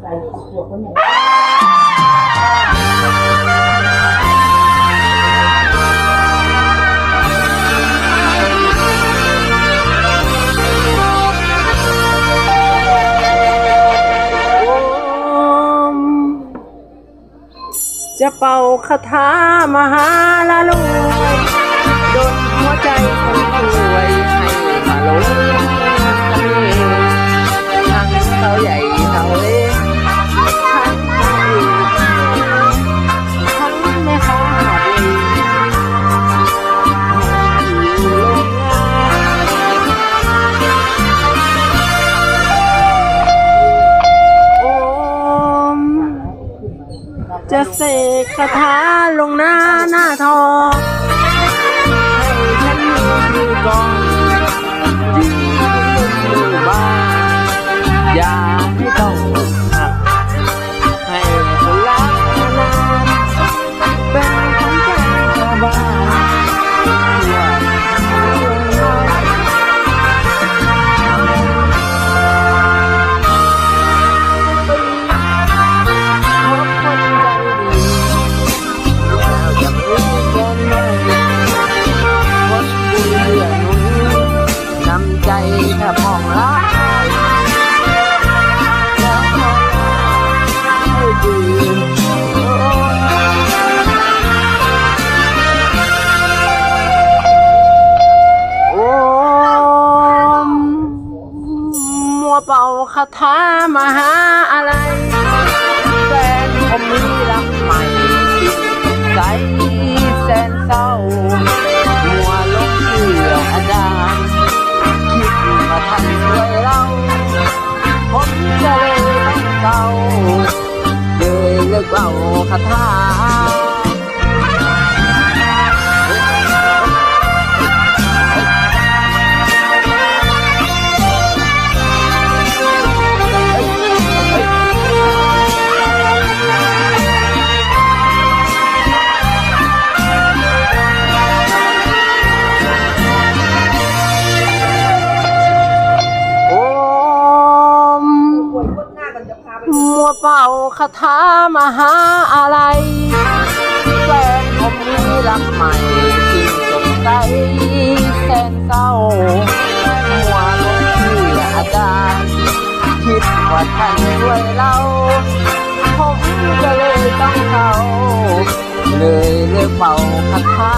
ใส่ขวคนเนี่ยจะเป่าคาถามหาละรวย จะเสกคาถาลงหน้าหน้าทอง เป่าคาถามหาอะไร แฟนผมมีรักใหม่ใสแสนเศร้ามัวลงเชื่ออาจารย์คิดว่าท่านช่วยเราผมก็เลยต้องเศร้าเลยเลิกเบาคาถา มัวเป่าคาถามหาอะไรแฟนผมมีรักใหม่ที่สดใสแสนเศร้ามัวลงเชื่ออาจารย์คิดว่าท่านช่วยเราผมก็เลยต้องเขาเลยเลิกเป่าคาถา